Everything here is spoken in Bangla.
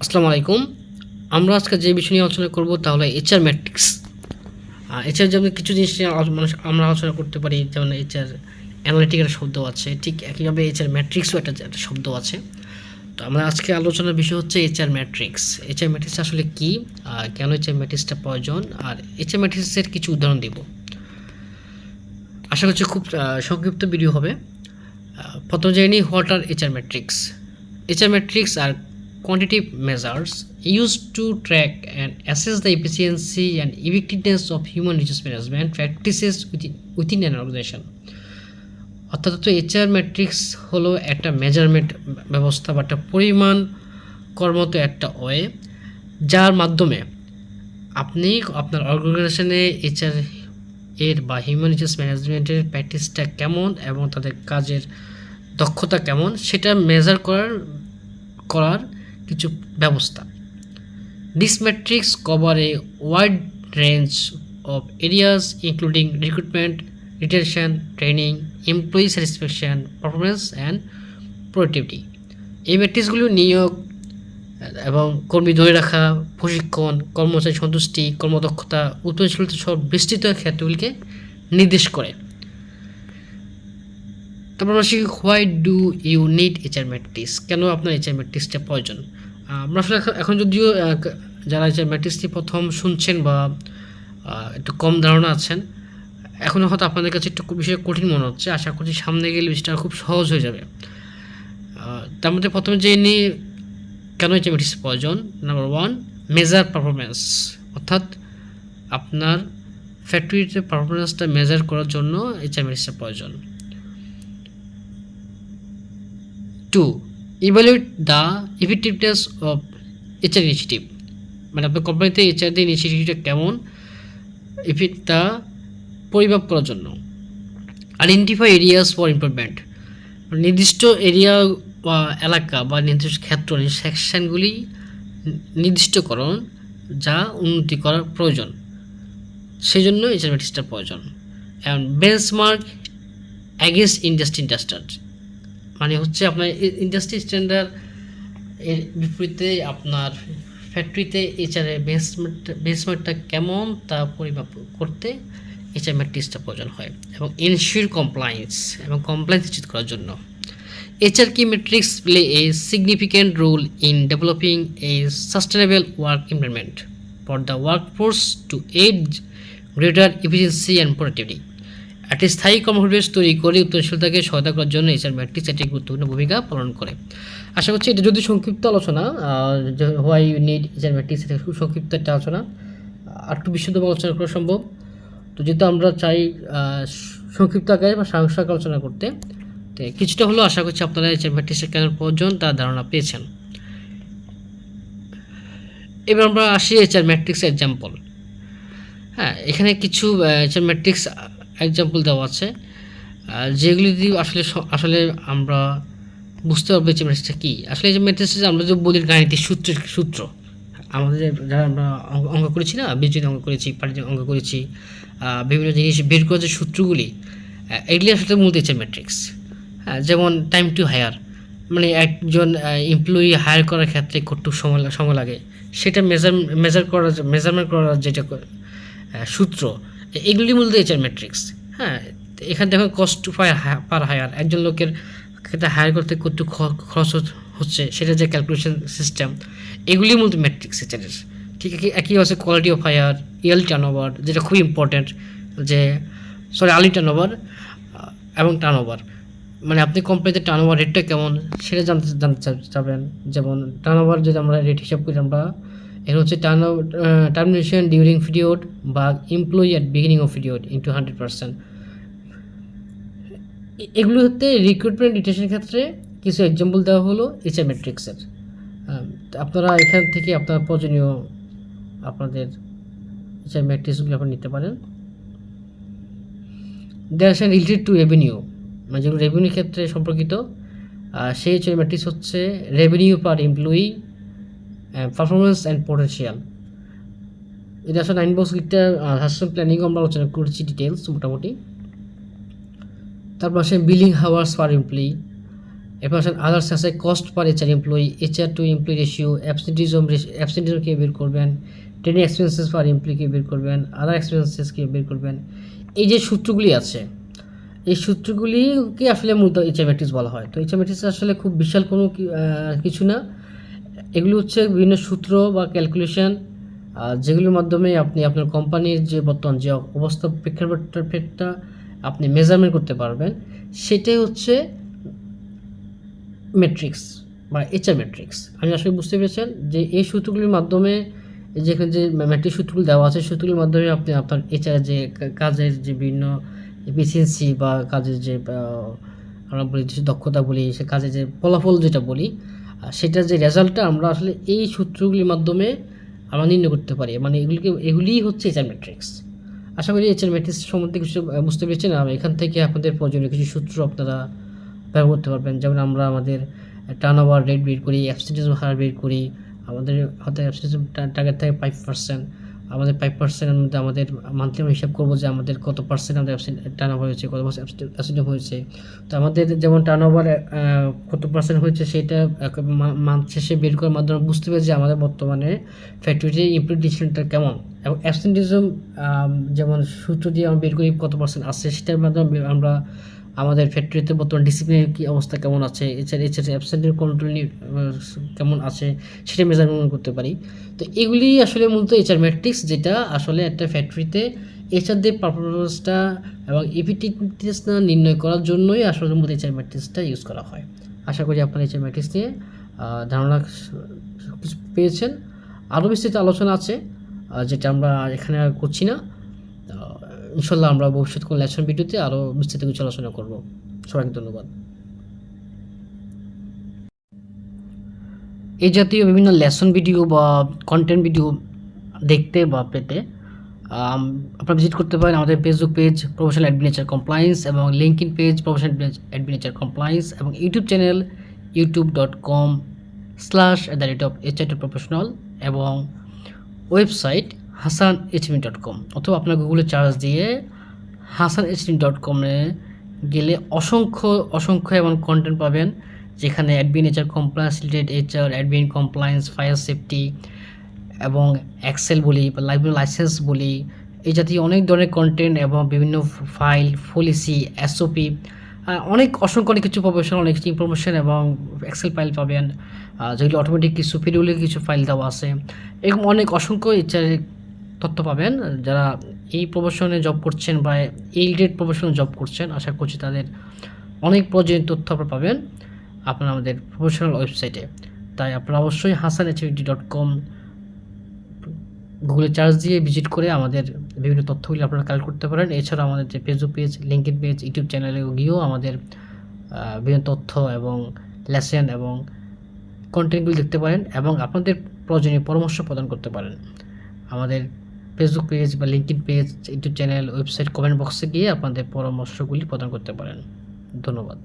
আসসালামু আলাইকুম আমরা আজকে যে বিষয় নিয়ে আলোচনা করব তাহলে এইচআর ম্যাট্রিক্স এইচআর যেমন কিছু জিনিস নিয়ে মানুষ আমরা আলোচনা করতে পারি যেমন এইচআর অ্যানালিটিকের শব্দ আছে ঠিক একইভাবে এইচআর ম্যাট্রিক্সও একটা একটা শব্দ আছে তো আমরা আজকে আলোচনার বিষয় হচ্ছে এইচআর ম্যাট্রিক্স এইচআর ম্যাট্রিক্স আসলে কি আর কেন এইচআর ম্যাট্রিক্সটা প্রয়োজন আর এইচআর ম্যাট্রিক্সের কিছু উদাহরণ দিব আশা করছি খুব সংক্ষিপ্ত ভিডিও হবে প্রথম নিই what are HR matrix HR metrics are quantitative measures used to track and assess the efficiency and effectiveness of human resource management practices within, within an organization. অর্থাৎ তো এইচআর ম্যাট্রিক্স হলো একটা মেজারমেন্ট ব্যবস্থা বা একটা পরিমাণ কর্মত একটা ওয়ে যার মাধ্যমে আপনি আপনার অর্গানাইজেশনে এইচআর এর বা হিউম্যান রিসোর্স ম্যানেজমেন্টের প্র্যাকটিসটা কেমন এবং তাদের কাজের দক্ষতা কেমন সেটা মেজার করার করার কিছু ব্যবস্থা। This matrix cover a wide range of areas including recruitment retention training employee satisfaction performance and productivity এই ম্যাট্রিক্সগুলো নিয়োগ, এবং কর্মী ধরে রাখা, প্রশিক্ষণ, কর্মচারী সন্তুষ্টি, কর্মদক্ষতা উৎপাদনশীলতা সব বিস্তৃত ক্ষেত্রগুলিকে নির্দেশ করে। তারপর আসি why do you need HR matrix কেন আপনার এইচআর ম্যাট্রিক্সটা প্রয়োজন? আমরা আসলে এখন- যদিও যারা এইচআর ম্যাট্রিক্সটি প্রথম শুনছেন বা একটু কম ধারণা আছেন, এখন হয়তো আপনাদের কাছে একটু বিষয় কঠিন মনে হচ্ছে। আশা করছি সামনে গেলে বিষয়টা খুব সহজ হয়ে যাবে। তার মধ্যে প্রথমে যে নিয়ে কেন এইচআর ম্যাট্রিক্স প্রয়োজন? নাম্বার ওয়ান মেজার পারফরমেন্স অর্থাৎ আপনার ফ্যাক্টরিতে পারফরমেন্সটা মেজার করার জন্য এইচআর ম্যাট্রিক্সটা প্রয়োজন। To evaluate the effectiveness of HR initiative মানে আপনার কোম্পানিতে এইচআর দিয়ে ইনিশিয়েটিভটা কেমন ইফেক্ট তা পরিমাপ করার জন্য। আইডেন্টিফাই এরিয়াস ফর ইমপ্রুভমেন্ট নির্দিষ্ট এরিয়া বা এলাকা বা নির্দিষ্ট ক্ষেত্র সেকশনগুলি নির্দিষ্টকরণ যা উন্নতি করার প্রয়োজন। সেই জন্য এইচআর প্রয়োজন। এবং বেঞ্চমার্ক অ্যাগেন্স্ট ইন্ডাস্ট্রি স্ট্যান্ডার্ড মানে হচ্ছে আপনার ইন্ডাস্ট্রি স্ট্যান্ডার্ড এর বিপরীতে আপনার ফ্যাক্টরিতে এইচআরে বেসমেন্ট বেসমেন্টটা কেমন তা পরিমাপ করতে এইচআর ম্যাট্রিক্সটা প্রয়োজন হয় এবং এনশিওর কমপ্লায়েন্স এবং কমপ্লায়েন্স নিশ্চিত করার জন্য। HR key matrix play a significant role in developing a sustainable work environment for the workforce to aid greater efficiency and productivity একটি স্থায়ী কর্মপরিবেশ তৈরি করে উত্তরশীলতাকে সহায়তা করার জন্য এইচআর ম্যাট্রিক্স একটি গুরুত্বপূর্ণ ভূমিকা পালন করে। আশা করছি এটা যদি সংক্ষিপ্ত আলোচনা why you need HR matrix এটা খুব সংক্ষিপ্ত একটা আলোচনা আর একটু বিশুদ্ধভাবে আলোচনা করা সম্ভব। তো যেহেতু আমরা চাই সংক্ষিপ্ত আকারে বা সাংসারিক আলোচনা করতে, তো কিছুটা হলেও আশা করছি আপনারা এইচআর ম্যাট্রিক্সের কেন প্রয়োজন তার ধারণা পেয়েছেন। এবার আমরা আসি এইচআর ম্যাট্রিক্স এক্সাম্পল হ্যাঁ এখানে কিছু এইচআর ম্যাট্রিক্স এক্সাম্পল দেওয়া আছে। যেগুলি দিয়ে আসলে আসলে আমরা বুঝতে পারব এইচআর ম্যাট্রিক্সটা কী। আসলে এইচআর ম্যাট্রিক্স আমরা যে বলি গাণিতিক সূত্র সূত্র, আমাদের যারা আমরা অঙ্ক করেছি না, বীজগণিত অঙ্ক করেছি পারিবারিক অঙ্ক করেছি বিভিন্ন জিনিস বের করার যে সূত্রগুলি এগুলি আসলে মূলত এইচআর ম্যাট্রিক্স হ্যাঁ যেমন টাইম টু হায়ার মানে একজন এমপ্লয়ি হায়ার করার ক্ষেত্রে কতটুকু সময় সময় লাগে, সেটা মেজার মেজার করার মেজারমেন্ট করার যেটা সূত্র এগুলি মূলত এইচআর ম্যাট্রিক্স হ্যাঁ এখানে দেখো কস্ট পার হায়ার একজন লোকের ক্ষেত্রে হায়ার করতে কত খরচ হচ্ছে সেটা যে ক্যালকুলেশন সিস্টেম এগুলি মূলত ম্যাট্রিক্স এইচআরের ঠিক আছে একই আছে quality of hire yield turn over যেটা খুব ইম্পর্ট্যান্ট যে সরি আর্লি টার্ন ওভার এবং টার্ন ওভার মানে আপনি কোম্পানিতে টার্ন ওভার রেটটা কেমন, সেটা জানতে জানতে চাবেন যেমন টার্ন ওভার যদি আমরা রেট হিসাব করি আমরা এখানে হচ্ছে টার্ন টার্মিনেশন ডিউরিং পিরিয়ড বা employee at beginning of period into hundred percent এগুলো হতে রিক্রুটমেন্ট ডিটেশনের ক্ষেত্রে কিছু এক্সাম্পল দেওয়া হলো এইচআর ম্যাট্রিক্সের আপনারা এখান থেকে আপনার প্রয়োজনীয় আপনাদের এইচআর ম্যাট্রিক্সগুলো আপনি নিতে পারেন। দেয়ার আছে রিলেটেড টু রেভিনিউ মানে যেগুলো রেভিনিউ ক্ষেত্রে সম্পর্কিত। সেই হচ্ছে ম্যাট্রিক্স হচ্ছে revenue per employee performance and potential এটা আসলে নাইন বক্স গিটটা হাসন প্ল্যানিংও আমরা আলোচনা করেছি ডিটেলস মোটামুটি। তারপর আসে বিলিং হাওয়ার্স পার এমপ্লয়ি এরপর আসেন আদার্স আছে cost per HR employee HR to employee ratio absenteeism absenteeism কে বের করবেন ট্রেনিং এক্সপেন্সেস পার এমপ্লয়ি কে বের করবেন আদার এক্সপেন্সেস কে বের করবেন। এই যে সূত্রগুলি আছে, এই সূত্রগুলিকে আসলে মূলত এইচআর ম্যাট্রিক্স বলা হয়। তো এইচআর ম্যাট্রিক্স আসলে খুব বিশাল কোনো কিছু না। এগুলো হচ্ছে বিভিন্ন সূত্র বা ক্যালকুলেশন যেগুলির মাধ্যমে আপনি আপনার কোম্পানির যে বর্তমান যে অবস্থা প্রেক্ষাপটটা আপনি মেজারমেন্ট করতে পারবেন, সেটাই হচ্ছে ম্যাট্রিক্স বা এইচআর ম্যাট্রিক্স আমি আসলে বুঝতে পেরেছেন যে এই সূত্রগুলির মাধ্যমে যেখানে যে ম্যাট্রিক সূত্রগুলি দেওয়া আছে, সূত্রগুলির মাধ্যমে আপনি আপনার এইচআর যে কাজের যে বিভিন্ন এফিসিয়েন্সি বা কাজের যে আমরা বলি যে দক্ষতা বলি, সে কাজের যে ফলাফল যেটা বলি সেটার যে রেজাল্টটা আমরা আসলে এই সূত্রগুলির মাধ্যমে আমরা নির্ণয় করতে পারি। মানে এগুলিকে, এগুলিই হচ্ছে এইচআর ম্যাট্রিক্স আশা করি এইচআর ম্যাট্রিক্স সম্বন্ধে কিছু বুঝতে পেরেছেন। আর এখান থেকে আপনাদের প্রয়োজনীয় কিছু সূত্র আপনারা ব্যবহার করতে পারবেন। যেমন আমরা আমাদের টার্ন ওভার রেট বের করি অ্যাবসেন্টিজম হার বের করি, আমাদের হয়তো অ্যাবসেন্টিজম টার্গেট থাকে ফাইভ পার্সেন্ট আমাদের ফাইভ পার্সেন্টের মধ্যে আমাদের মান্থলি আমরা হিসাব করব যে আমাদের কত পার্সেন্ট আমাদের টার্ন ওভার হয়েছে, কত পার্সেন্ট অ্যাবসেন্টিজম হয়েছে। তো আমাদের যেমন টার্ন ওভার কত পার্সেন্ট হয়েছে সেটা মান্থ শেষে বের করার মাধ্যমে বুঝতে পারি যে আমাদের বর্তমানে ফ্যাক্টরিতে ইমপ্লিমেন্টেশনটা কেমন। এবং অ্যাবসেন্টিজম যেমন সূত্র দিয়ে আমরা বের করি কত পার্সেন্ট আছে সেটার মাধ্যমে আমরা আমাদের ফ্যাক্টরিতে বর্তমান ডিসিপ্লিনের কী অবস্থা কেমন আছে? এছাড়া এছাড়া অ্যাবসেন্টের কন্ট্রোল কেমন আছে? সেটা মেজারমেন্ট করতে পারি। তো এগুলি আসলে মূলত এইচআর ম্যাট্রিক্স যেটা আসলে একটা ফ্যাক্টরিতে এইচআরদের পারফরমেন্সটা এবং ইফিটিভনেসটা নির্ণয় করার জন্যই আসলে মূলত এইচআর ম্যাট্রিক্সটা ইউজ করা হয়। আশা করি আপনারা এইচআর ম্যাট্রিক্স নিয়ে ধারণা পেয়েছেন। আরও বিস্তৃত আলোচনা আছে যেটা আমরা এখানে করছি না। ইনশাল্লাহ আমরা ভবিষ্যৎ কোনো লেসন ভিডিওতে আরও বিস্তৃত কিছু আলোচনা করব। সবাইকে ধন্যবাদ। এই জাতীয় বিভিন্ন লেসন ভিডিও বা কন্টেন্ট ভিডিও দেখতে বা পেতে আপনারা ভিজিট করতে পারেন আমাদের ফেসবুক পেজ প্রফেশনাল অ্যাডমিনেচার কমপ্লায়েন্স এবং লিঙ্কইন পেজ প্রফেশনাল অ্যাডমিনেচার কমপ্লায়েন্স এবং YouTube channel YouTube dot com slash at the rate of H professional এবং ওয়েবসাইট হাসান এইচমি ডট কম অথবা আপনার গুগলে চার্জ দিয়ে হাসান এইচমি ডট কমে গেলে অসংখ্য অসংখ্য এমন কন্টেন্ট পাবেন যেখানে admin HR compliance related HR admin compliance fire safety এবং এক্সেল বলি বা লাইব্রেরি লাইসেন্স বলি। এই জাতীয় অনেক ধরনের কন্টেন্ট এবং বিভিন্ন ফাইল পলিসি এসওপি অনেক অসংখ্য অনেক কিছু প্রফেশনাল অনেক কিছু ইনফরমেশন এবং এক্সেল ফাইল পাবেন। যেগুলো অটোমেটিক কিছু পিডিউলের কিছু ফাইল দেওয়া আছে। এরকম অনেক অসংখ্য ইচ্ছার তথ্য পাবেন। যারা এই প্রফেশনে জব করছেন বা এই রিলেটেড প্রফেশনে জব করছেন, আশা করছি তাদের অনেক প্রয়োজনীয় তথ্য আপনারা পাবেন আপনারা আমাদের প্রফেশনাল ওয়েবসাইটে তাই আপনারা অবশ্যই হাসান এইচডি ডট কম গুগলে চার্জ দিয়ে ভিজিট করে আমাদের বিভিন্ন তথ্যগুলি আপনারা কালেক্ট করতে পারেন। এছাড়া আমাদের যে Facebook page linked page YouTube চ্যানেলে গিয়েও আমাদের বিভিন্ন তথ্য এবং লেসেন এবং কন্টেন্টগুলি দেখতে পারেন এবং আপনাদের প্রয়োজনীয় পরামর্শ প্রদান করতে পারেন। আমাদের ফেসবুক পেজ বা linked page YouTube channel website comment বক্সে গিয়ে আপনাদের পরামর্শগুলি প্রদান করতে পারেন। ধন্যবাদ।